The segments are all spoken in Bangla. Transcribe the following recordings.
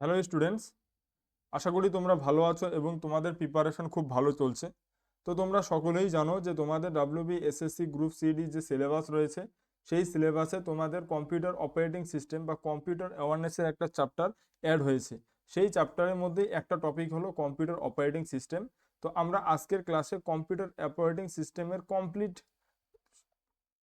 হ্যালো স্টুডেন্টস আশা করি তোমরা ভালো আছো এবং তোমাদের প্রিপারেশন খুব ভালো চলছে। তো তোমরা সকলেই জানো যে তোমাদের ডাব্লিউবি এসএসসি গ্রুপ সিডি যে সিলেবাস রয়েছে, সেই সিলেবাসে তোমাদের কম্পিউটার অপারেটিং সিস্টেম বা কম্পিউটার অ্যাওয়ারনেসের একটা চ্যাপ্টার অ্যাড হয়েছে। সেই চ্যাপ্টারের মধ্যে একটা টপিক হলো কম্পিউটার অপারেটিং সিস্টেম তো আমরা আজকের ক্লাসে কম্পিউটার অপারেটিং সিস্টেমের কমপ্লিট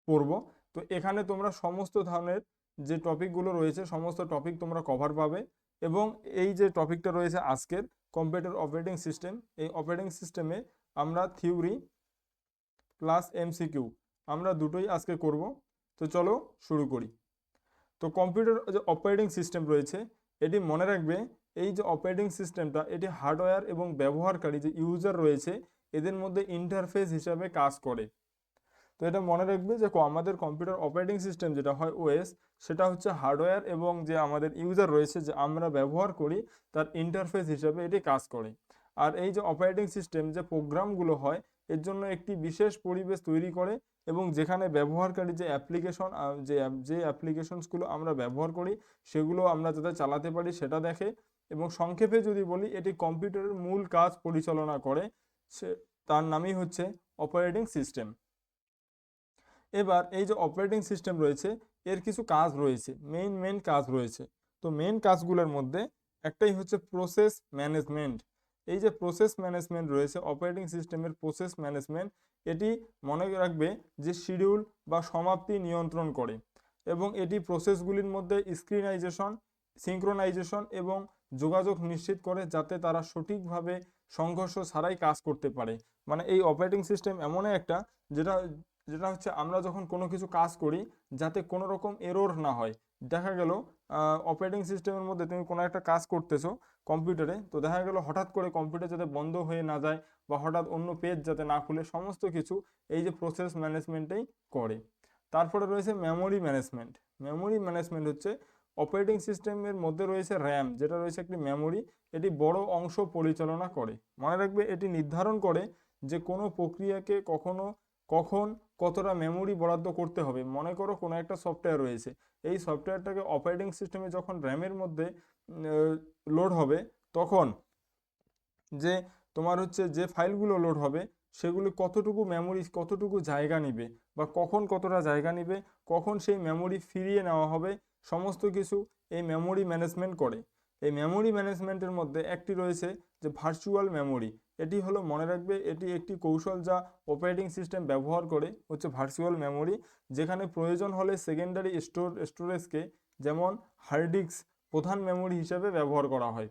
পড়ব। তো এখানে তোমরা সমস্ত ধরনের যে টপিকগুলো রয়েছে, সমস্ত টপিক তোমরা কভার পাবে। এবং এই যে টপিকটা রয়েছে আজকের কম্পিউটার অপারেটিং সিস্টেম, এই অপারেটিং সিস্টেমে আমরা থিওরি প্লাস এমসিকিউ আমরা দুটোই আজকে করব। তো চলো শুরু করি। তো কম্পিউটার যে অপারেটিং সিস্টেম রয়েছে, এটি মনে রাখবে এই যে অপারেটিং সিস্টেমটা, এটি হার্ডওয়্যার এবং ব্যবহারকারী যে ইউজার রয়েছে, এদের মধ্যে ইন্টারফেস হিসাবে কাজ করে। তো এটা মনে রাখবে যে আমাদের কম্পিউটার অপারেটিং সিস্টেম যেটা হয় ওএস সেটা হচ্ছে হার্ডওয়্যার এবং যে আমাদের ইউজার রয়েছে যে আমরা ব্যবহার করি, তার ইন্টারফেস হিসাবে এটি কাজ করে। আর এই যে অপারেটিং সিস্টেম যে প্রোগ্রামগুলো হয়, এর জন্য একটি বিশেষ পরিবেশ তৈরি করে এবং যেখানে ব্যবহারকারী যে অ্যাপ্লিকেশন যে যে অ্যাপ্লিকেশনসগুলো আমরা ব্যবহার করি, সেগুলো আমরা যাতে চালাতে পারি সেটা দেখে এবং সংক্ষেপে যদি বলি, এটি কম্পিউটারের মূল কাজ পরিচালনা করে, সে তার নামই হচ্ছে অপারেটিং সিস্টেম এবার এই যে অপারেটিং সিস্টেম রয়েছে, এর কিছু কাজ রয়েছে মেইন মেইন কাজ রয়েছে। তো মেইন কাজগুলোর মধ্যে একটাই হচ্ছে প্রসেস ম্যানেজমেন্ট এই যে প্রসেস ম্যানেজমেন্ট রয়েছে অপারেটিং সিস্টেমের প্রসেস ম্যানেজমেন্ট এটি মনে রাখবে যে শিডিউল বা সমাপ্তি নিয়ন্ত্রণ করে এবং এটি প্রসেসগুলির মধ্যে স্ক্রিনাইজেশন সিঙ্ক্রোনাইজেশন এবং যোগাযোগ নিশ্চিত করে যাতে তারা সঠিকভাবে সংঘর্ষ ছাড়াই কাজ করতে পারে। মানে এই অপারেটিং সিস্টেম এমনই একটা যেটা যেটা হচ্ছে আমরা যখন কোনো কিছু কাজ করি যাতে কোনো রকম এরর না হয়। দেখা গেল অপারেটিং সিস্টেমের মধ্যে তুমি কোনো একটা কাজ করতেছো কম্পিউটারে তো দেখা গেল হঠাৎ করে কম্পিউটার যাতে বন্ধ হয়ে না যায় বা হঠাৎ অন্য পেজ যাতে না খুলে, সমস্ত কিছু এই যে প্রসেস ম্যানেজমেন্টেই করে। তারপরে রয়েছে মেমোরি ম্যানেজমেন্ট মেমোরি ম্যানেজমেন্ট হচ্ছে অপারেটিং সিস্টেমের মধ্যে রয়েছে র্যাম যেটা রয়েছে একটি মেমোরি এটি বড় অংশ পরিচালনা করে। মনে রাখবে, এটি নির্ধারণ করে যে কোনো প্রক্রিয়াকে কখনো কখন কতটা মেমোরি বরাদ্দ করতে হবে, মনে করো কোনো একটা সফটওয়্যার রয়েছে, এই সফটওয়্যারটাকে অপারেটিং সিস্টেমে যখন র্যামের মধ্যে লোড হবে, তখন যে তোমার হচ্ছে যে ফাইলগুলো লোড হবে, সেগুলি কতটুকু মেমোরি কতটুকু জায়গা নিবে বা কখন কতটা জায়গা নিবে, কখন সেই মেমোরি ফিরিয়ে নেওয়া হবে, সমস্ত কিছু এই মেমোরি ম্যানেজমেন্ট করে। এই মেমোরি ম্যানেজমেন্টের মধ্যে একটি রয়েছে যে ভার্চুয়াল মেমোরি এটি হলো মনে রাখবে, এটি একটি কৌশল যা অপারেটিং সিস্টেম ব্যবহার করে হচ্ছে ভার্চুয়াল মেমোরি যেখানে প্রয়োজন হলে সেকেন্ডারি স্টোর স্টোরেজকে যেমন হার্ড ডিস্ক প্রধান মেমোরি হিসেবে ব্যবহার করা হয়।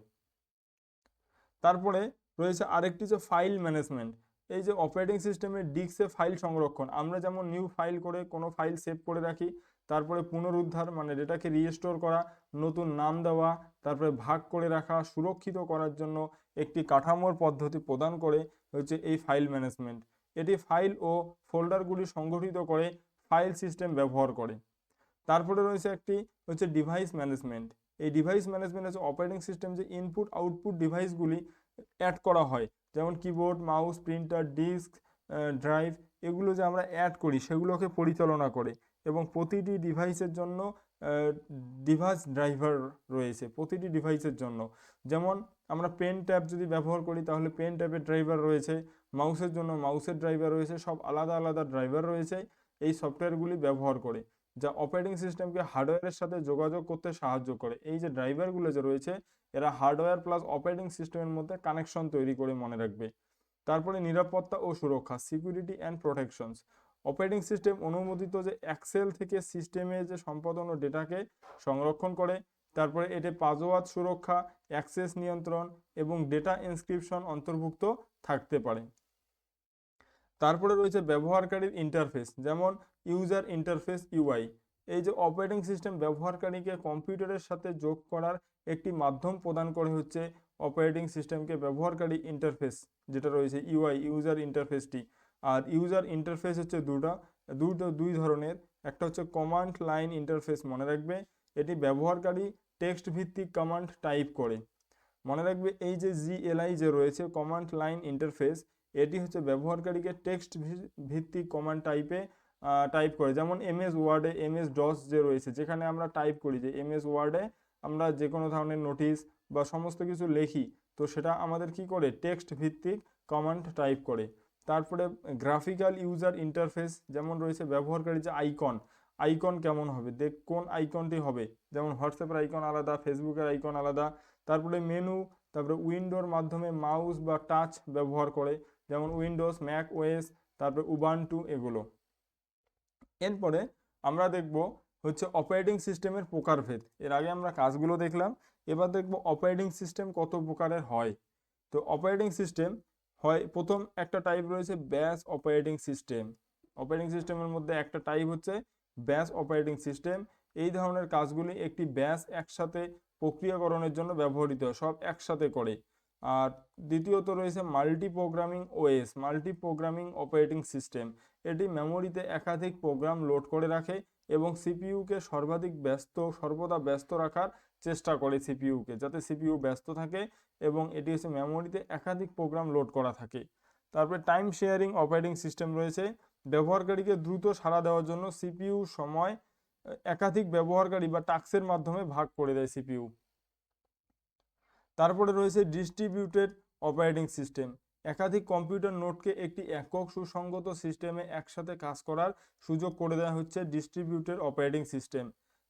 তারপরে রয়েছে আরেকটি যে ফাইল ম্যানেজমেন্ট এই যে অপারেটিং সিস্টেমের ডিস্কে ফাইল সংরক্ষণ, আমরা যেমন নিউ ফাইল করে কোনো ফাইল সেভ করে রাখি তারপরে পুনরুদ্ধার মানে ডেটাকে রিস্টোর করা, নতুন নাম দেওয়া, তারপরে ভাগ করে রাখা, সুরক্ষিত করার জন্য একটি কাঠামোর পদ্ধতি প্রদান করে হচ্ছে এই ফাইল ম্যানেজমেন্ট এটি ফাইল ও ফোল্ডারগুলি সংগঠিত করে ফাইল সিস্টেম ব্যবহার করে। তারপরে রয়েছে একটি হচ্ছে ডিভাইস ম্যানেজমেন্ট এই ডিভাইস ম্যানেজমেন্ট হচ্ছে অপারেটিং সিস্টেম যে ইনপুট আউটপুট ডিভাইসগুলি অ্যাড করা হয়। যেমন keyboard mouse printer disk drive এগুলো যে আমরা অ্যাড করি, সেগুলোকে পরিচালনা করে। এবং প্রতিটি ডিভাইসের জন্য ডিভাইস ড্রাইভার রয়েছে প্রতিটি ডিভাইসের জন্য। যেমন আমরা পেন ট্যাব যদি ব্যবহার করি, তাহলে পেন ট্যাবের ড্রাইভার রয়েছে মাউসের জন্য মাউসের ড্রাইভার রয়েছে, সব আলাদা আলাদা ড্রাইভার রয়েছে এই সফটওয়্যারগুলি ব্যবহার করে, যা অপারেটিং সিস্টেমকে হার্ডওয়্যারের সাথে যোগাযোগ করতে সাহায্য করে। এই যে ড্রাইভারগুলো যে রয়েছে, এরা হার্ডওয়্যার প্লাস অপারেটিং সিস্টেমের মধ্যে কানেকশন তৈরি করে মনে রাখবে। তারপরে নিরাপত্তা ও সুরক্ষা security and protections operating system অনুমোদিত যে এক্সেল থেকে সিস্টেমে যে সম্পাদন ও ডেটাকে সংরক্ষণ করে, তারপরে এতে পাসওয়ার্ড সুরক্ষা অ্যাক্সেস নিয়ন্ত্রণ এবং ডেটা ইনস্ক্রিপশন অন্তর্ভুক্ত থাকতে পারে। তারপরে রয়েছে ব্যবহারকারীর ইন্টারফেস যেমন ইউজার ইন্টারফেস ইউআই এই যে অপারেটিং সিস্টেম ব্যবহারকারীকে কম্পিউটারের সাথে যোগ করার একটি মাধ্যম প্রদান করে হচ্ছে অপারেটিং সিস্টেমকে ব্যবহারকারী ইন্টারফেস যেটা রয়েছে ইউআই ইউজার ইন্টারফেসটি আর ইউজার ইন্টারফেস হচ্ছে দুটা। দুটো, দুই ধরনের। একটা হচ্ছে কমান্ড লাইন ইন্টারফেস মনে রাখবে। এটি ব্যবহারকারী টেক্সট ভিত্তিক কমান্ড টাইপ করে। মনে রাখবে এই যে জিএলআই যে রয়েছে কমান্ড লাইন ইন্টারফেস এটি হচ্ছে ব্যবহারকারীকে টেক্সট ভিত্তিক কমান্ড টাইপে টাইপ করে। যেমন এমএস ওয়ার্ডে এমএস ডস যে রয়েছে, যেখানে আমরা টাইপ করি যে এমএস ওয়ার্ডে আমরা যে কোনো ধরনের নোটিশ বা সমস্ত কিছু লেখি, তো সেটা আমাদের কি করে? টেক্সট ভিত্তিক কমান্ড টাইপ করে। তারপরে গ্রাফিক্যাল ইউজার ইন্টারফেস যেমন রয়েছে ব্যবহারকারী যে আইকন আইকন কেমন হবে? দেখ, কোন আইকনটি হবে? যেমন হোয়াটসঅ্যাপের আইকন আলাদা ফেসবুকের আইকন আলাদা, তারপরে মেনু তারপরে উইন্ডোর মাধ্যমে মাউস বা টাচ ব্যবহার করে, যেমন উইন্ডোজ ম্যাক ওয়েস তারপরে উবান্টু এগুলো। এরপরে আমরা দেখব হচ্ছে অপারেটিং সিস্টেমের প্রকারভেদ। এর আগে আমরা কাজগুলো দেখলাম, এবার দেখব অপারেটিং সিস্টেম কত প্রকারের হয়? তো অপারেটিং সিস্টেম হয়, প্রথম একটা টাইপ রয়েছে ব্যাস অপারেটিং সিস্টেম অপারেটিং সিস্টেমের মধ্যে একটা টাইপ হচ্ছে ব্যাস অপারেটিং সিস্টেম এই ধরনের কাজগুলি একটি ব্যাস একসাথে প্রক্রিয়াকরণের জন্য ব্যবহৃত হয়, সব একসাথে করে। আর দ্বিতীয়ত রয়েছে multi programming OS multi programming operating system এটি মেমোরিতে একাধিক প্রোগ্রাম লোড করে রাখে এবং সিপিইউকে সর্বাধিক ব্যস্ত, সর্বদা ব্যস্ত রাখার চেষ্টা করে সিপিইউকে যাতে সিপিইউ ব্যস্ত থাকে এবং এটি হচ্ছে মেমোরিতে একাধিক প্রোগ্রাম লোড করা থাকে। তারপরে টাইম শেয়ারিং অপারেটিং সিস্টেম রয়েছে। ব্যবহারকারীকে দ্রুত সাড়া দেওয়ার জন্য সিপিইউ সময় একাধিক ব্যবহারকারী বা টাস্কের মাধ্যমে ভাগ করে দেয় সিপিইউ। তারপরে রয়েছে ডিস্ট্রিবিউটেড অপারেটিং সিস্টেম একাধিক কম্পিউটার নোটকে একটি একক সুসংগত সিস্টেমে একসাথে কাজ করার সুযোগ করে দেওয়া হচ্ছে ডিস্ট্রিবিউটেড অপারেটিং সিস্টেম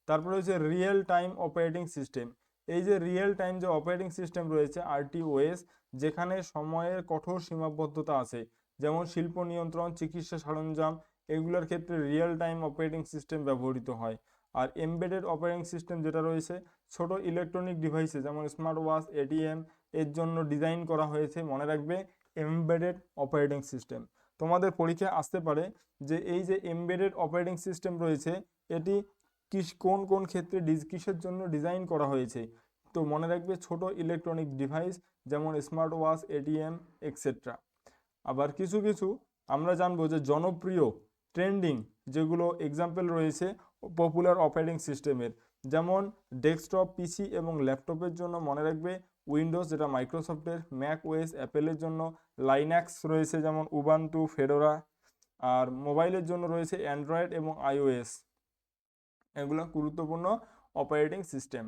তারপরে হচ্ছে রিয়েল টাইম অপারেটিং সিস্টেম এই যে রিয়েল টাইম যে অপারেটিং সিস্টেম রয়েছে আরটিওএস যেখানে সময়ের কঠোর সীমাবদ্ধতা আছে, যেমন শিল্প নিয়ন্ত্রণ, চিকিৎসা সরঞ্জাম, এগুলোর ক্ষেত্রে রিয়েল টাইম অপারেটিং সিস্টেম ব্যবহৃত হয়। আর এমবেডেড অপারেটিং সিস্টেম যেটা রয়েছে, ছোট ইলেকট্রনিক ডিভাইসে যেমন স্মার্ট ওয়াচ এটিএম এর জন্য ডিজাইন করা হয়েছে, মনে রাখবে এমবেডেড অপারেটিং সিস্টেম তোমাদের পরীক্ষায় আসতে পারে যে এই যে এমবেডেড অপারেটিং সিস্টেম রয়েছে, এটি কিস কোন কোন ক্ষেত্রে ডিজ কিসের জন্য ডিজাইন করা হয়েছে? তো মনে রাখবে ছোট ইলেকট্রনিক ডিভাইস যেমন স্মার্ট ওয়াচ এটিএম এক্সেট্রা আবার কিছু কিছু আমরা জানব যে জনপ্রিয় ট্রেন্ডিং যেগুলো এক্সাম্পল রয়েছে পপুলার অপারেটিং সিস্টেমের যেমন ডেস্কটপ পিসি এবং ল্যাপটপের জন্য মনে রাখবে উইন্ডোজ যেটা মাইক্রোসফটের ম্যাক ওয়েস অ্যাপেলের জন্য লাইন্যাক্স রয়েছে যেমন উবান্টু ফেডোরা আর মোবাইলের জন্য রয়েছে অ্যান্ড্রয়েড এবং আইওএস এগুলো গুরুত্বপূর্ণ অপারেটিং সিস্টেম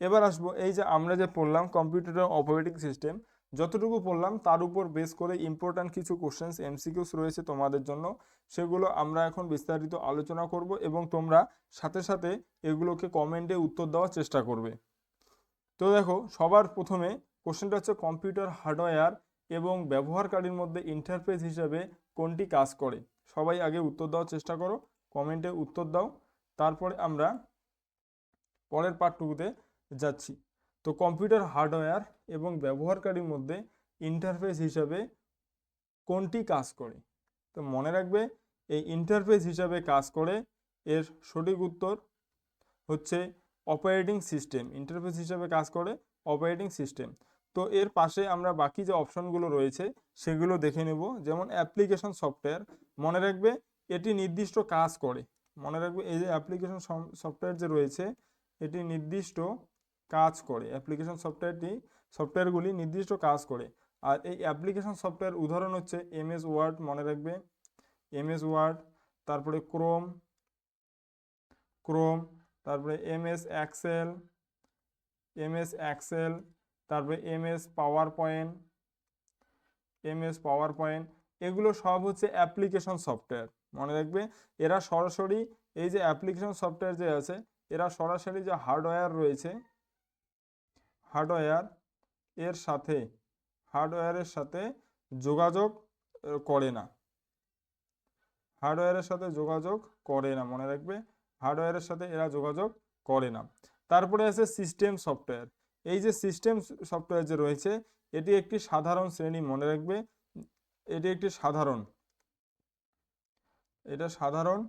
এবার আসব, এই যে আমরা যে পড়লাম কম্পিউটারের অপারেটিং সিস্টেম যতটুকু পড়লাম তার উপর বেস করে ইম্পর্ট্যান্ট কিছু কোশ্চেন্স এমসিকিউস রয়েছে তোমাদের জন্য, সেগুলো আমরা এখন বিস্তারিত আলোচনা করব এবং তোমরা সাথে সাথে এগুলোকে কমেন্টে উত্তর দেওয়ার চেষ্টা করবে। তো দেখো, সবার প্রথমে কোশ্চেনটা হচ্ছে কম্পিউটার হার্ডওয়্যার এবং ব্যবহারকারীর মধ্যে ইন্টারফেস হিসাবে কোনটি কাজ করে? সবাই আগে উত্তর দেওয়ার চেষ্টা করো কমেন্টে উত্তর দাও। তারপরে আমরা পরের পার্টটুকুতে যাচ্ছি। তো কম্পিউটার হার্ডওয়্যার এবং ব্যবহারকারীর মধ্যে ইন্টারফেস হিসাবে কোনটি কাজ করে? তো মনে রাখবে, এই ইন্টারফেস হিসাবে কাজ করে, এর সঠিক উত্তর হচ্ছে অপারেটিং সিস্টেম ইন্টারফেস হিসাবে কাজ করে অপারেটিং সিস্টেম তো এর পাশে আমরা বাকি যে অপশনগুলো রয়েছে, সেগুলো দেখে নেব। যেমন অ্যাপ্লিকেশন সফটওয়্যার মনে রাখবে, এটি নির্দিষ্ট কাজ করে। মনে রাখবে, এই যে অ্যাপ্লিকেশন সফটওয়্যার যে রয়েছে, এটি নির্দিষ্ট কাজ করে। অ্যাপ্লিকেশন সফটওয়্যারটি সফটওয়্যারগুলি নির্দিষ্ট কাজ করে। আর এই অ্যাপ্লিকেশন সফটওয়্যার উদাহরণ হচ্ছে এমএস ওয়ার্ড, মনে রাখবে। এমএস ওয়ার্ড, তারপরে ক্রোম ক্রোম, তারপরে এমএস এক্সেল, এমএস অ্যাক্সেল তারপরে MS PowerPoint MS PowerPoint এগুলো সব হচ্ছে অ্যাপ্লিকেশন সফটওয়্যার মনে রাখবে, এরা সরাসরি এই যে অ্যাপ্লিকেশন সফটওয়্যার যে আছে, এরা সরাসরি যে হার্ডওয়্যার রয়েছে হার্ডওয়্যার এর সাথে হার্ডওয়্যারের সাথে যোগাযোগ করে না। হার্ডওয়্যারের সাথে যোগাযোগ করে না, মনে রাখবে হার্ডওয়্যারের সাথে এরা যোগাযোগ করে না। তারপরে আছে সিস্টেম সফটওয়্যার এই যে সিস্টেম সফটওয়্যার যে রয়েছে, এটি একটি সাধারণ শ্রেণি, মনে রাখবে, এটি একটি সাধারণ। এটা সাধারণ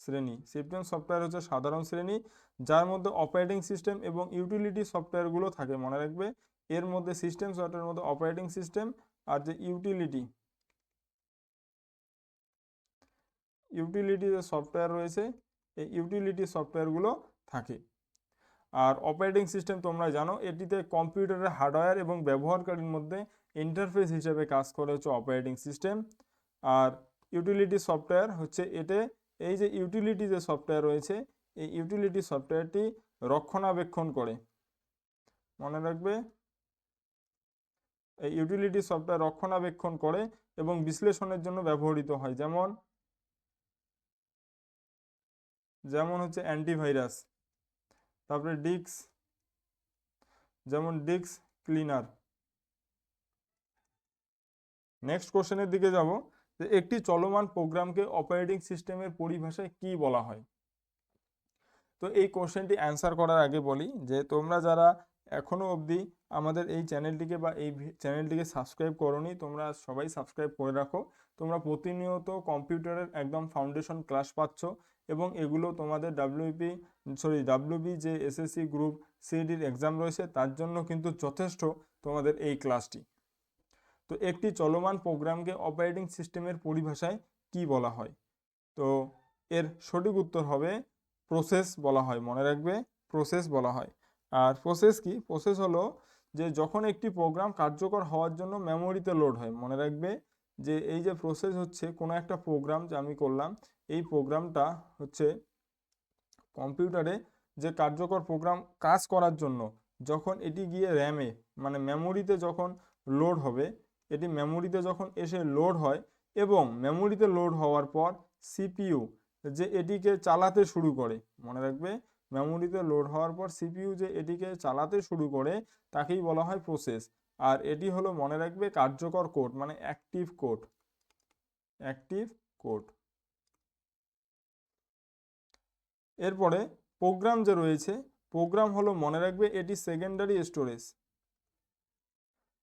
শ্রেণি। সিস্টেম সফটওয়্যার হচ্ছে সাধারণ শ্রেণি, যার মধ্যে অপারেটিং সিস্টেম এবং ইউটিলিটি সফটওয়্যারগুলো থাকে, মনে রাখবে। এর মধ্যে সিস্টেম সফটওয়্যারের মধ্যে অপারেটিং সিস্টেম আর যে ইউটিলিটি ইউটিলিটি যে সফটওয়্যার রয়েছে, এই ইউটিলিটি সফটওয়্যারগুলো থাকে। আর অপারেটিং সিস্টেম তোমরা জানো, এটিতে কম্পিউটারের হার্ডওয়্যার এবং ব্যবহারকারীর মধ্যে ইন্টারফেস হিসেবে কাজ করে হচ্ছে অপারেটিং সিস্টেম আর ইউটিলিটি সফটওয়্যার হচ্ছে এতে এই যে ইউটিলিটি যে সফটওয়্যার রয়েছে, এই ইউটিলিটি সফটওয়্যারটি রক্ষণাবেক্ষণ করে। মনে রাখবে? এই ইউটিলিটি সফটওয়্যার রক্ষণাবেক্ষণ করে এবং বিশ্লেষণের জন্য ব্যবহৃত হয়। যেমন যেমন হচ্ছে অ্যান্টিভাইরাস তারপরে ডিক্স যেমন ডিক্স ক্লিনার। নেক্সট কোশ্চেনের দিকে যাব। যে একটি চলমান প্রোগ্রামকে অপারেটিং সিস্টেমের পরিভাষায় কি বলা হয়? তো এই কোশ্চেনটি অ্যান্সার করার আগে বলি যে তোমরা যারা এখনও অবধি আমাদের এই চ্যানেলটিকে বা এই চ্যানেলটিকে সাবস্ক্রাইব করনি, তোমরা সবাই সাবস্ক্রাইব করে রাখো। তোমরা প্রতিনিয়ত কম্পিউটারের একদম ফাউন্ডেশন ক্লাস পাচ্ছ এবং এগুলো তোমাদের ডাব্লিউপি সরি ডাব্লিউবি যে এসএসসি গ্রুপ সিডির এক্সাম রয়েছে, তার জন্য কিন্তু যথেষ্ট তোমাদের এই ক্লাসটি। তো একটি চলমান প্রোগ্রামকে অপারেটিং সিস্টেমের পরিভাষায় কি বলা হয়? তো এর সঠিক উত্তর হবে প্রসেস বলা হয়, মনে রাখবে প্রসেস বলা হয়। আর প্রসেস কি? প্রসেস হলো যে যখন একটি প্রোগ্রাম কার্যকর হওয়ার জন্য মেমোরিতে লোড হয়, মনে রাখবে যে এই যে প্রসেস হচ্ছে, কোনো একটা প্রোগ্রাম যে আমি করলাম, এই প্রোগ্রামটা হচ্ছে কম্পিউটারে যে কার্যকর প্রোগ্রাম কাজ করার জন্য, যখন এটি গিয়ে র্যামে মানে মেমোরিতে যখন লোড হবে এটি মেমোরিতে যখন এসে লোড হয় এবং মেমোরিতে লোড হওয়ার পর সিপিইউ যে এটিকে চালাতে শুরু করে, মনে রাখবে? মেমোরিতে লোড হওয়ার পর সিপিইউ যে এটিকে চালাতে শুরু করে, তাকেই বলা হয় প্রসেস আর এটি হলো, মনে রাখবে, কার্যকর কোড মানে অ্যাক্টিভ কোড অ্যাক্টিভ কোড এরপরে প্রোগ্রাম যে রয়েছে প্রোগ্রাম হলো, মনে রাখবে, এটি সেকেন্ডারি স্টোরেজ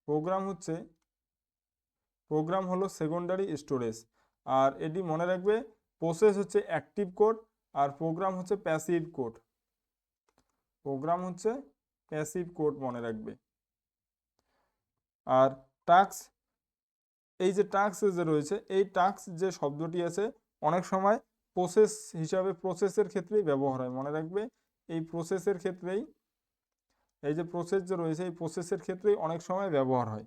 প্রোগ্রাম হচ্ছে প্রোগ্রাম হলো সেকেন্ডারি স্টোরেজ। আর এটি মনে রাখবে প্রসেস হচ্ছে অ্যাক্টিভ কোড আর প্রোগ্রাম হচ্ছে প্যাসিভ কোড প্রোগ্রাম হচ্ছে প্যাসিভ কোড মনে রাখবে। আর টাস্ক এই যে টাস্ক যে রয়েছে, এই টাস্ক যে শব্দটি আছে, অনেক সময় প্রসেস হিসাবে প্রসেসের ক্ষেত্রেই ব্যবহার হয়। মনে রাখবে, এই প্রসেসের ক্ষেত্রেই, এই যে প্রসেস যে রয়েছে, এই প্রসেসের ক্ষেত্রেই অনেক সময় ব্যবহার হয়।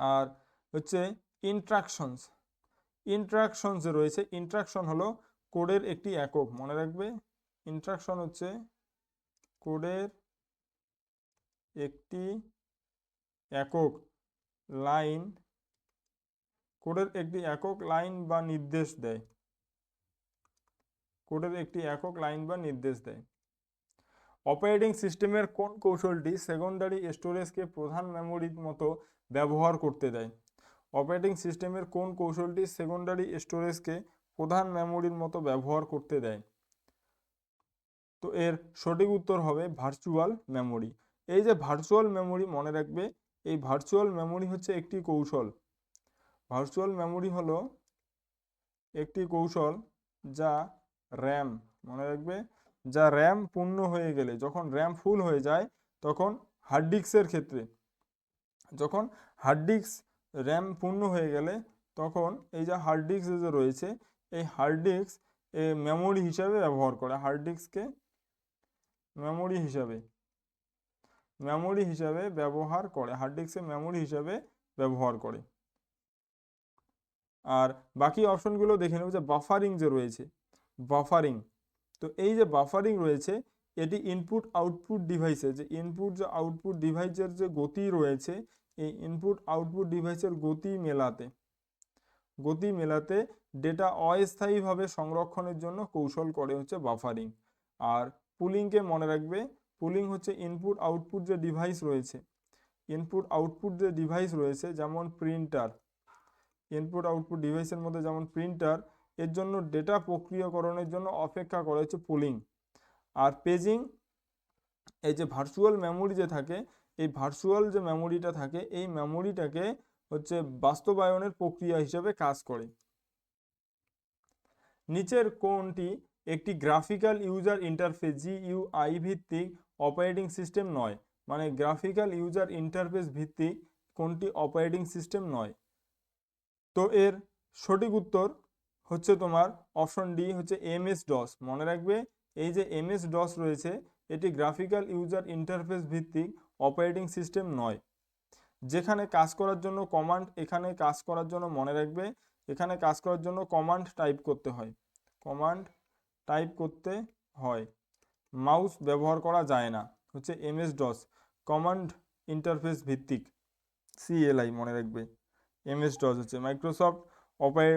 আর হচ্ছে ইন্ট্রাকশনস ইন্ট্রাকশন যে রয়েছে। ইন্ট্রাকশন হলো কোডের একটি একক, মনে রাখবে? ইন্ট্রাকশন হচ্ছে কোডের একটি একক লাইন কোডের একটি একক লাইন বা নির্দেশ দেয়। কোডের একটি একক লাইন বা নির্দেশ দেয়। অপারেটিং সিস্টেমের কোন কৌশলটি সেকেন্ডারি স্টোরেজকে প্রধান মেমোরির মতো ব্যবহার করতে দেয়? অপারেটিং সিস্টেমের কোন কৌশলটি সেকেন্ডারি স্টোরেজকে প্রধান মেমোরির মতো ব্যবহার করতে দেয়? তো এর সঠিক উত্তর হবে ভার্চুয়াল মেমোরি। এই যে ভার্চুয়াল মেমোরি মনে রাখবে, এই ভার্চুয়াল মেমোরি হচ্ছে একটি কৌশল। ভার্চুয়াল মেমোরি হলো একটি কৌশল যা র্যাম, মনে রাখবে? যা র্যাম পূর্ণ হয়ে গেলে, যখন র্যাম ফুল হয়ে যায়, তখন হার্ড ডিস্কের ক্ষেত্রে, যখন হার্ড ডিস্ক র্যাম পূর্ণ হয়ে গেলে তখন এই যে হার্ড ডিস্ক যে রয়েছে, এই হার্ড ডিস্ক মেমোরি হিসাবে ব্যবহার করে। হার্ড ডিস্ককে মেমোরি হিসাবে মেমোরি হিসাবে ব্যবহার করে। হার্ড ডিস্কে মেমোরি হিসাবে ব্যবহার করে। আর বাকি অপশনগুলো দেখে নেব যে বাফারিং যে রয়েছে বাফারিং তো এই যে বাফারিং রয়েছে, এটি ইনপুট আউটপুট ডিভাইসে যে ইনপুট যে আউটপুট ডিভাইসের যে গতি রয়েছে এই ইনপুট আউটপুট ডিভাইসের গতি মেলাতে। গতি মেলাতে ডেটা অস্থায়ীভাবে সংরক্ষণের জন্য কৌশল করে হচ্ছে বাফারিং আর পুলিংকে মনে রাখবে পুলিং হচ্ছে ইনপুট আউটপুট যে ডিভাইস রয়েছে ইনপুট আউটপুট যে ডিভাইস রয়েছে, যেমন প্রিন্টার ইনপুট আউটপুট ডিভাইসের মধ্যে যেমন প্রিন্টার এর জন্য ডেটা প্রক্রিয়াকরণের জন্য অপেক্ষা করা হচ্ছে পুলিং আর পেজিং এই যে ভার্চুয়াল মেমোরি যে থাকে এই ভার্চুয়াল যে মেমোরিটা থাকে, এই মেমোরিটাকে হচ্ছে বাস্তবায়নের প্রক্রিয়া হিসেবে কাজ করে। নিচের কোনটি একটি গ্রাফিক্যাল ইউজার ইন্টারফেস জিইউআই ভিত্তিক অপারেটিং সিস্টেম নয় মানে গ্রাফিক্যাল ইউজার ইন্টারফেস ভিত্তিক কোনটি অপারেটিং সিস্টেম নয়। তো এর সঠিক উত্তর হচ্ছে তোমার অপশন ডি হচ্ছে এমএস ডস মনে রাখবে, এই যে এমএস ডস রয়েছে, এটি গ্রাফিক্যাল ইউজার ইন্টারফেস ভিত্তিক অপারেটিং সিস্টেম নয়। যেখানে কাজ করার জন্য কমান্ড, এখানে কাজ করার জন্য মনে রাখবে, এখানে কাজ করার জন্য কমান্ড টাইপ করতে হয়। কমান্ড টাইপ করতে হয়। মাউস ব্যবহার করা যায় না। হচ্ছে এমএস ডস কমান্ড ইন্টারফেস ভিত্তিক, সিএলআই মনে রাখবে। এমএস ডস হচ্ছে Microsoft অপারে,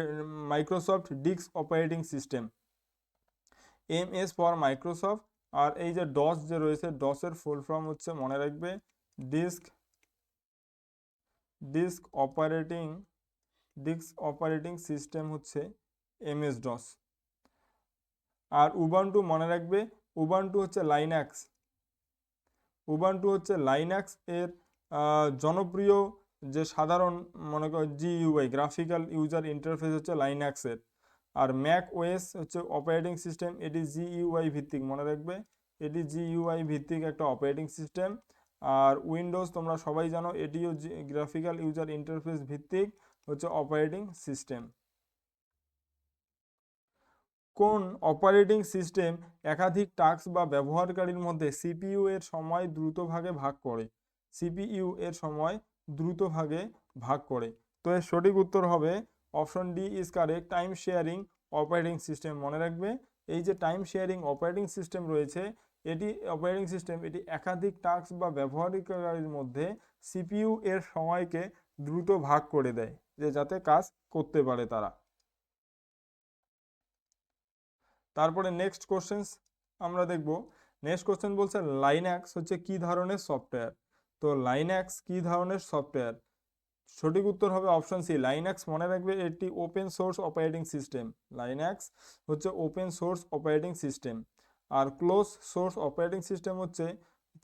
Microsoft disk operating system. M S for Microsoft আর এই যে ডস যে রয়েছে ডসের ফুল ফর্ম হচ্ছে, মনে রাখবে disk disk operating disk operating system হচ্ছে এমএস ডস আর উবান্টু মনে রাখবে উবান্টু হচ্ছে লাইনাক্স উবান্টু হচ্ছে লাইনাক্স এর জনপ্রিয় যে সাধারণ, মনে করো জিইউআই গ্রাফিক্যাল ইউজার ইন্টারফেস হচ্ছে লাইনাক্সের আর ম্যাক ওএস হচ্ছে অপারেটিং সিস্টেম এটি জিইউআই ভিত্তিক, মনে রাখবে? এটি জিইউআই ভিত্তিক একটা অপারেটিং সিস্টেম আর উইন্ডোজ তোমরা সবাই জানো, এটিও গ্রাফিক্যাল ইউজার ইন্টারফেস ভিত্তিক হচ্ছে অপারেটিং সিস্টেম কোন অপারেটিং সিস্টেম একাধিক টাস্ক বা ব্যবহারকারীর মধ্যে সিপিইউ এর সময় দ্রুত ভাগে করে? সিপিইউ এর সময় দ্রুত ভাগে ভাগ করে। তো এর সঠিক উত্তর হবে option D is correct, time sharing operating system মনে রাখবে। এই যে টাইম শেয়ারিং অপারেটিং সিস্টেম রয়েছে, এটি অপারেটিং সিস্টেম, এটি একাধিক টাস্ক বা ব্যবহারকারীর মধ্যে সিপিইউ এর সময়কে দ্রুত ভাগ করে দেয়, যে যাতে কাজ করতে পারে তারা। তারপরে নেক্সট কোশ্চেন্স আমরা দেখব। নেক্সট কোশ্চেন বলছে লাইন্যাক্স হচ্ছে কি ধরনের সফটওয়্যার? তো লাইন্যাক্স কি ধরনের সফটওয়্যার? সঠিক উত্তর হবে অপশন সি লাইন্যাক্স মনে রাখবে এটি open source operating system Linux হচ্ছে ওপেন সোর্স অপারেটিং সিস্টেম আর ক্লোজ সোর্স অপারেটিং সিস্টেম হচ্ছে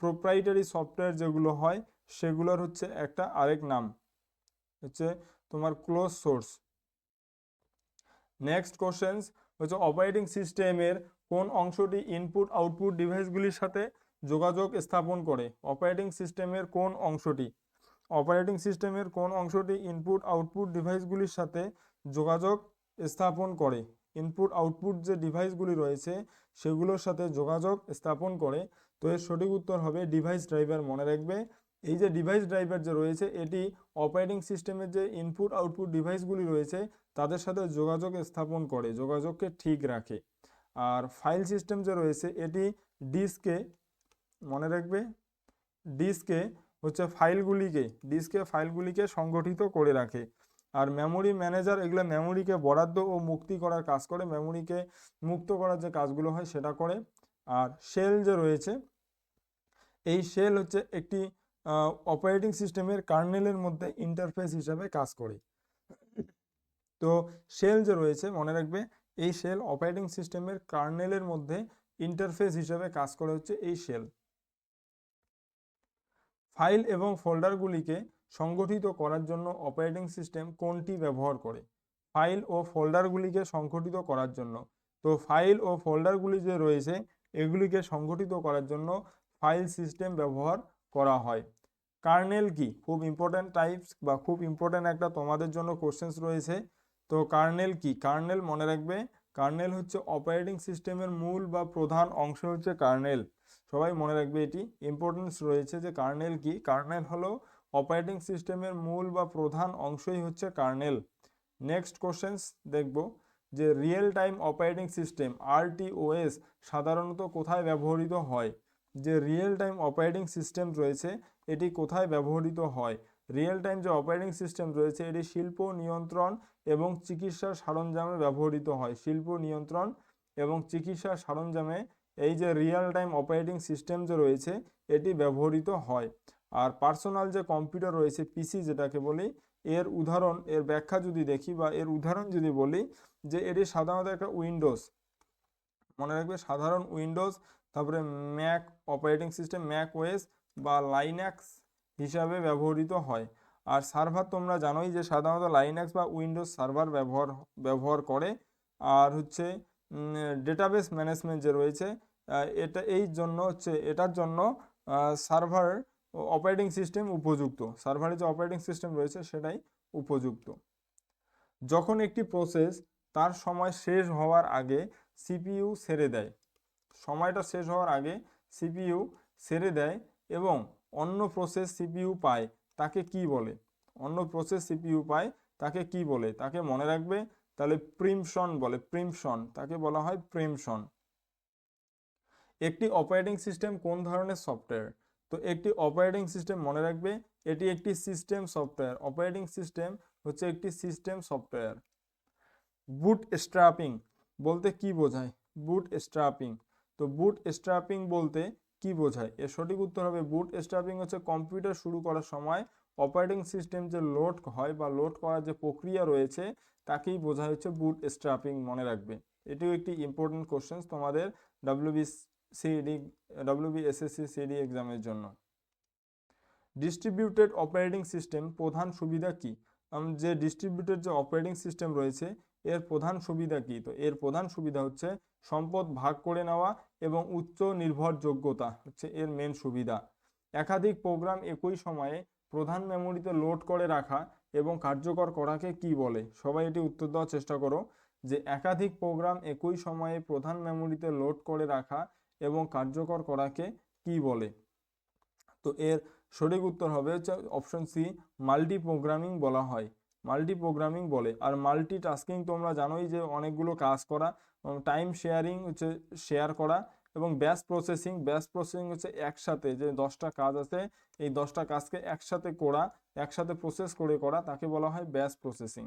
প্রোপ্রাইটারি সফটওয়্যার যেগুলো হয়, সেগুলোর হচ্ছে একটা আরেক নাম। হচ্ছে তোমার ক্লোজ সোর্স নেক্সট কোশ্চেন্স হচ্ছে অপারেটিং সিস্টেমের কোন অংশটি ইনপুট আউটপুট ডিভাইসগুলির সাথে যোগাযোগ স্থাপন করে? অপারেটিং সিস্টেমের কোন অংশটি? অপারেটিং সিস্টেমের কোন অংশটি ইনপুট আউটপুট ডিভাইসগুলির সাথে যোগাযোগ স্থাপন করে? ইনপুট আউটপুট যে ডিভাইসগুলি রয়েছে, সেগুলোর সাথে যোগাযোগ স্থাপন করে। তো এর সঠিক উত্তর হবে ডিভাইস ড্রাইভার মনে রাখবে। এই যে ডিভাইস ড্রাইভার যে রয়েছে, এটি অপারেটিং সিস্টেমের যে ইনপুট আউটপুট ডিভাইসগুলি রয়েছে, তাদের সাথে যোগাযোগ স্থাপন করে, যোগাযোগকে ঠিক রাখে। আর ফাইল সিস্টেম যে রয়েছে, এটি ডিস্কে মনে রাখবে ডিস্কে হচ্ছে ফাইলগুলিকে, ডিস্কে ফাইলগুলিকে সংগঠিত করে রাখে। আর মেমোরি ম্যানেজার এগুলো মেমোরিকে বরাদ্দ ও মুক্তি করার কাজ করে। মেমোরিকে মুক্ত করার যে কাজগুলো হয় সেটা করে। আর শেল যে রয়েছে, এই শেল হচ্ছে একটি অপারেটিং সিস্টেমের কার্নেলের মধ্যে ইন্টারফেস হিসাবে কাজ করে। তো শেল যে রয়েছে, মনে রাখবে, এই শেল অপারেটিং সিস্টেমের কার্নেলের মধ্যে ইন্টারফেস হিসাবে কাজ করে হচ্ছে এই শেল ফাইল এবং ফোল্ডারগুলিকে সংগঠিত করার জন্য অপারেটিং সিস্টেম কোনটি ব্যবহার করে? ফাইল ও ফোল্ডারগুলিকে সংগঠিত করার জন্য। তো ফাইল ও ফোল্ডারগুলি যে রয়েছে, এগুলিকে সংগঠিত করার জন্য ফাইল সিস্টেম ব্যবহার করা হয়। কার্নেল কি? খুব ইম্পর্ট্যান্ট টাইপস বা খুব ইম্পর্ট্যান্ট একটা তোমাদের জন্য কোশ্চেন্স রয়েছে। তো কার্নেল কি? কার্নেল মনে রাখবে কার্নেল হচ্ছে অপারেটিং সিস্টেমের মূল বা প্রধান অংশ হচ্ছে কার্নেল। সবাই মনে রাখবে এটি। ইম্পর্টেন্স রয়েছে যে কার্নেল কি? কার্নেল হলো অপারেটিং সিস্টেমের মূল বা প্রধান অংশই হচ্ছে কার্নেল। নেক্সট কোশ্চেন্স দেখব যে real time operating system, RTOS, সাধারণত কোথায় ব্যবহৃত হয়? যে রিয়েল টাইম অপারেটিং সিস্টেম রয়েছে, এটি কোথায় ব্যবহৃত হয়? রিয়েল টাইম যে অপারেটিং সিস্টেম রয়েছে, এটি শিল্প নিয়ন্ত্রণ এবং চিকিৎসার সরঞ্জামে ব্যবহৃত হয়। শিল্প নিয়ন্ত্রণ এবং চিকিৎসার সরঞ্জামে এই যে রিয়েল টাইম অপারেটিং সিস্টেম যে রয়েছে, এটি ব্যবহৃত হয়। আর পার্সোনাল যে কম্পিউটার রয়েছে পিসি যেটাকে বলি, এর উদাহরণ, এর ব্যাখ্যা যদি দেখি বা এর উদাহরণ যদি বলি, যে এটি সাধারণত একটা উইন্ডোজ। মনে রাখবে সাধারণ উইন্ডোজ, তারপরে Mac operating system Mac OS বা লাইন্যাক্স হিসাবে ব্যবহৃত হয়। আর সার্ভার তোমরা জানোই যে সাধারণত লাইন্যাক্স বা উইন্ডোজ সার্ভার ব্যবহার ব্যবহার করে। আর হচ্ছে ডেটাবেস ম্যানেজমেন্ট যে রয়েছে এটা এই জন্য হচ্ছে, এটার জন্য সার্ভার অপারেটিং সিস্টেম উপযুক্ত। সার্ভারে যে অপারেটিং সিস্টেম রয়েছে, সেটাই উপযুক্ত। যখন একটি প্রসেস তার সময় শেষ হওয়ার আগে সিপিইউ ছেড়ে দেয়। সময়টা শেষ হওয়ার আগে সিপিইউ ছেড়ে দেয় এবং অন্য প্রসেস সিপিইউ পায়, তাকে কি বলে? অন্য প্রসেস সিপিইউ পায়, তাকে কি বলে? তাকে মনে রাখবে? তাহলে প্রিমশন বলে, প্রিমশন। তাকে বলা হয় প্রিমশন। একটি অপারেটিং সিস্টেম কোন ধরনের সফটওয়্যার তো একটি অপারেটিং সিস্টেম মনে রাখবে, এটি একটি সিস্টেম সফটওয়্যার অপারেটিং সিস্টেম হচ্ছে একটি সিস্টেম সফটওয়্যার বুট স্ট্রাপিং বলতে কি বোঝায়? বুট স্ট্রাপিং তো বুট স্ট্রাপিং বলতে কি বোঝায়? এর সঠিক উত্তর হবে বুট স্ট্র্যাপিং হচ্ছে কম্পিউটার শুরু করার সময় অপারেটিং সিস্টেম যে লোড হয় বা লোড করার যে প্রক্রিয়া রয়েছে, তাকেই বোঝা হচ্ছে বুট স্ট্র্যাপিং মনে রাখবে। এটিও একটি ইম্পর্টেন্ট কোশ্চেন তোমাদের WB CD WB SSC CD এক্সামের জন্য। ডিস্ট্রিবিউটেড অপারেটিং সিস্টেম প্রধান সুবিধা কি? যে ডিস্ট্রিবিউটেড যে অপারেটিং সিস্টেম রয়েছে এর প্রধান সুবিধা কি? তো এর প্রধান সুবিধা হচ্ছে সম্পদ ভাগ করে নেওয়া এবং উচ্চ নির্ভরযোগ্যতা হচ্ছে এর মেন সুবিধা। একাধিক প্রোগ্রাম একই সময়ে প্রধান মেমোরিতে লোড করে রাখা এবং কার্যকর করাকে কি বলে? সবাই এটি উত্তর দেওয়ার চেষ্টা করো। যে একাধিক প্রোগ্রাম একই সময়ে প্রধান মেমোরিতে লোড করে রাখা এবং কার্যকর করাকে কি বলে? তো এর সঠিক উত্তর হবে হচ্ছে অপশন সি মাল্টি প্রোগ্রামিং বলা হয়। মাল্টি প্রোগ্রামিং বলে। আর মাল্টি টাস্কিং তোমরা জানোই যে অনেকগুলো কাজ করা টাইম শেয়ারিং হচ্ছে শেয়ার করা, এবং ব্যাস প্রসেসিং ব্যাস প্রসেসিং হচ্ছে একসাথে যে দশটা কাজ আছে, এই দশটা কাজকে একসাথে করা, একসাথে প্রসেস করে করা, তাকে বলা হয় ব্যাস প্রসেসিং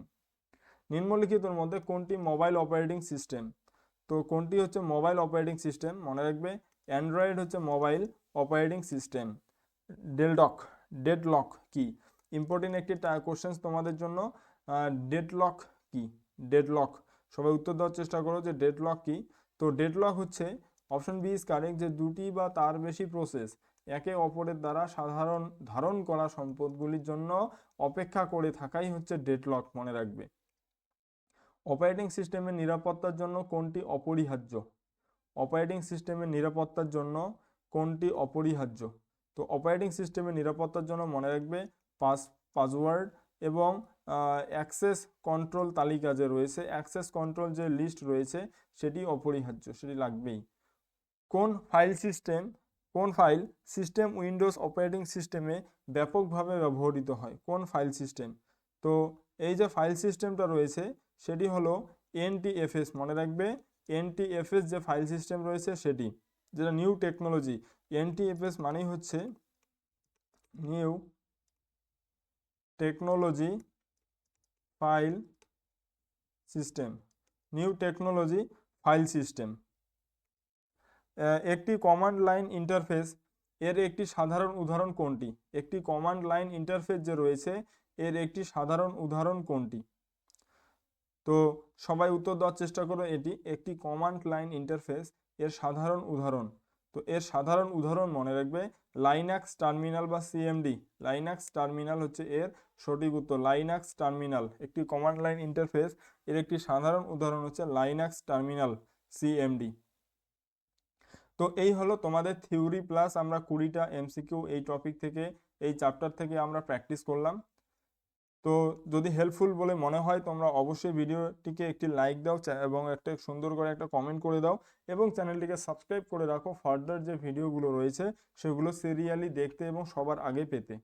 নিম্নলিখিতর মধ্যে কোনটি মোবাইল অপারেটিং সিস্টেম তো কোনটি হচ্ছে মোবাইল অপারেটিং সিস্টেম মনে রাখবে অ্যান্ড্রয়েড হচ্ছে mobile operating system deadlock deadlock কি? ইম্পর্টেন্ট একটি কোশ্চেন্স তোমাদের জন্য ডেডলক কি? ডেডলক সবাই উত্তর দেওয়ার চেষ্টা করো যে ডেডলক কি? তো ডেডলক হচ্ছে অপশন বি ইজ কারেক্ট যে দুটি বা তার বেশি প্রসেস একে অপরের দ্বারা সাধারণ, ধারণ করা সম্পদগুলির জন্য অপেক্ষা করে থাকাই হচ্ছে ডেডলক মনে রাখবে। অপারেটিং সিস্টেমের নিরাপত্তার জন্য কোনটি অপরিহার্য? অপারেটিং সিস্টেমের নিরাপত্তার জন্য কোনটি অপরিহার্য? তো অপারেটিং সিস্টেমের নিরাপত্তার জন্য মনে রাখবে পাস, পাসওয়ার্ড এবং অ্যাক্সেস কন্ট্রোল তালিকা যে রয়েছে, অ্যাক্সেস কন্ট্রোল যে লিস্ট রয়েছে, সেটি অপরিহার্য, সেটি লাগবেই। কোন ফাইল সিস্টেম, কোন ফাইল সিস্টেম উইন্ডোজ অপারেটিং সিস্টেমে ব্যাপকভাবে ব্যবহৃত হয়? কোন ফাইল সিস্টেম? তো, এই যে ফাইল সিস্টেমটা রয়েছে, সেটি হলো এনটিএফএস মনে রাখবে? এনটিএফএস যে ফাইল সিস্টেম রয়েছে, সেটি। যেটা নিউ টেকনোলজি এনটিএফএস মানেই হচ্ছে new technology file system new technology file system একটি কমান্ড লাইন ইন্টারফেস এর একটি সাধারণ উদাহরণ কোনটি? একটি কমান্ড লাইন ইন্টারফেস যে রয়েছে, এর একটি সাধারণ উদাহরণ কোনটি? তো সবাই উত্তর দেওয়ার চেষ্টা করো এটি, একটি কমান্ড লাইন ইন্টারফেস এর সাধারণ উদাহরণ। তো এর সাধারণ উদাহরণ মনে রাখবে লাইনাক্স টার্মিনাল বা সিএমডি লাইনাক্স টার্মিনাল হচ্ছে এর সঠিক উত্তর লাইনাক্স টার্মিনাল একটি কমান্ড লাইন ইন্টারফেস এর একটি সাধারণ উদাহরণ হচ্ছে লাইনাক্স টার্মিনাল সিএমডি তো এই হলো তোমাদের থিওরি প্লাস আমরা কুড়িটা এমসিকিউ এই টপিক থেকে, এই চ্যাপ্টার থেকে আমরা প্র্যাকটিস করলাম। তো যদি হেল্পফুল বলে মনে হয়, তোমরা অবশ্যই ভিডিওটিকে একটি লাইক দাও এবং একটা সুন্দর করে একটা কমেন্ট করে দাও এবং চ্যানেলটিকে সাবস্ক্রাইব করে রাখো। ফার্দার যে ভিডিওগুলো রয়েছে, সেগুলো সিরিয়ালি দেখতে এবং সবার আগে পেতে।